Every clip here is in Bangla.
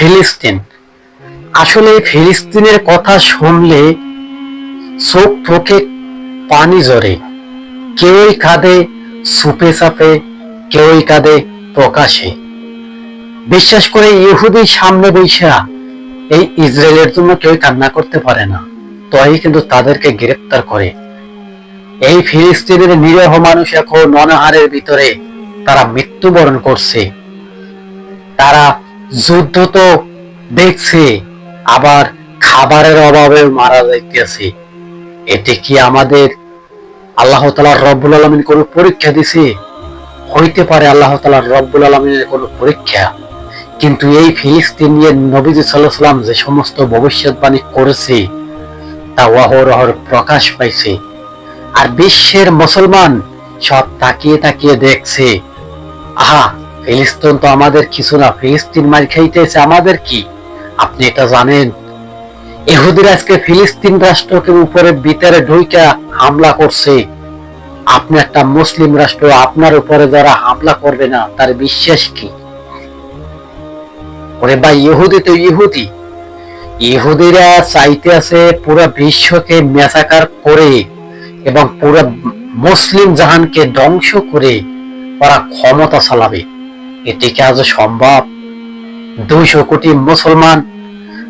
ফিলিস্তিন। আসলে ফিলিস্তিনের কথা শুনলে চোখ ঠোকে পানি জরে কেউই কাঁদে, সুপে চাপে, কেউই কাঁদে প্রকাশে। বিশ্বাস করে ইহুদি সামনে বৈশা, এই ইসরায়েলের জন্য কেউ কান্না করতে পারে না তাই কিন্তু তাদেরকে গ্রেপ্তার করে। এই ফিলিস্তিনের নিরীহ মানুষ এখন অনাহারের ভিতরে তারা মৃত্যুবরণ করছে। তারা যুদ্ধ তো দেখছে, আবার খাবারের অভাবে মারা যাইতেছে। এতে কি আমাদের আল্লাহ তালার রব্বুল আলমিন কোনো পরীক্ষা দিছে? হইতে পারে আল্লাহ তালার রব্বুল আলমিনের কোনো পরীক্ষা। কিন্তু এই ফিলিস্তিন নবীজি সাল্লাহ সাল্লাম যে সমস্ত ভবিষ্যৎবাণী করেছে, তা অহরহর প্রকাশ পাইছে। আর বিশ্বের মুসলমান সব তাকিয়ে তাকিয়ে দেখছে, আহা ফিলিস্তিন তো আমাদের কিছু না, ফিলিস্তিন মার খাইতেছে, আমাদের কি? আপনি এটা জানেন? এহুদির আজকে ফিলিস্তিন রাষ্ট্রকে উপরে ভিতরে ঢুইকা হামলা করছে। আপনি একটা মুসলিম রাষ্ট্র, আপনার উপরে যারা হামলা করবে না, তার বিশ্বাস কি? ওরে ভাই, ইহুদি তো ইহুদি। ইহুদিরা চাইতে আছে পুরো বিশ্বকে মেসাকার করে এবং পুরো মুসলিম জাহানকে ধ্বংস করে ওরা ক্ষমতা চালাবে। এটি কি আজ সম্ভব? দুইশো কোটি মুসলমান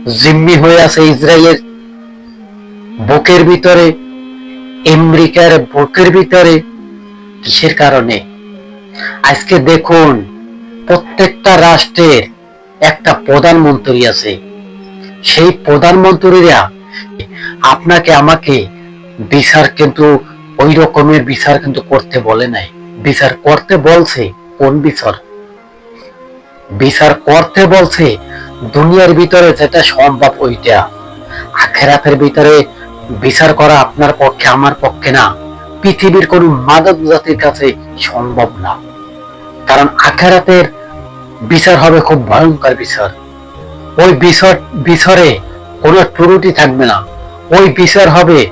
জিম্মি হয়ে আছে ইসরায়েলের বুকের ভিতরে, আমেরিকার বুকের ভিতরে। কিসের কারণে? আজকে দেখুন, প্রত্যেকটা রাষ্ট্রের একটা প্রধানমন্ত্রী আছে। সেই প্রধানমন্ত্রীরা আপনাকে আমাকে বিচার কিন্তু ওই রকমের বিচার কিন্তু করতে বলে নাই। বিচার করতে বলছে কোন বিচার? বিচার করতে বলছে, দুনিয়ার ভিতরে যেটা সম্ভব ওইটা। আখেরাতের ভিতরে বিচার করা আপনার পক্ষে, আমার পক্ষে না। পৃথিবীর কোন মাদক জাতির কাছে সম্ভব না। কারণ আখেরাতের বিচার হবে খুব ভয়ঙ্কর বিচার। ওই বিচার, বিচারে কোনো ত্রুটি থাকবে না। ওই বিচার হবে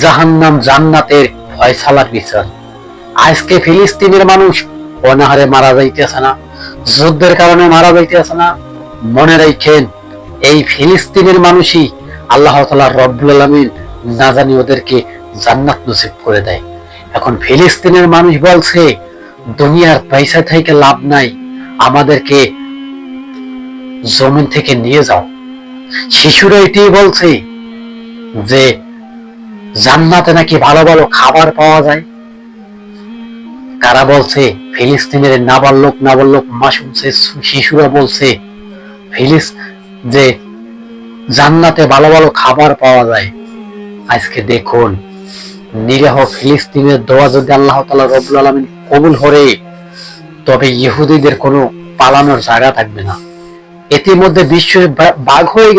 জাহান্নাম, জান্নাতের ফয়সালার বিচার। আজকে ফিলিস্তিনের মানুষ অনাহারে মারা যাইতেছে না। যুদ্ধের কারণে মারা যাইতেছে না, মনে রাখেন এই ফিলিস্তিনের মানুষই আল্লাহ তালা রব্বুল আলমিন না জানি ওদেরকে জান্নাত নসিব করে দেয়। এখন ফিলিস্তিনের মানুষ বলছে, দুনিয়ার পয়সা থেকে লাভ নাই, আমাদেরকে জমিন থেকে নিয়ে যাও। শিশুরা এটি বলছে যে, জান্নাতে নাকি ভালো ভালো খাবার পাওয়া যায় কারা বলছে? ফিলিস্তিনের নাবালক নাবালক মাসুম শিশুরা বলছে, ফিলিস যে জান্নাতে ভালো ভালো খাবার পাওয়া যায়। আজকে দেখুন, নিরীহ ফিলিস্তিনের দোয়া যদি আল্লাহ তালা রবুল আলমিন কবুল হরে তবে ইহুদিদের কোনো পালানোর জায়গা থাকবে না। ইতিমধ্যে বিশ্ব বাঘ হয়ে গেছে।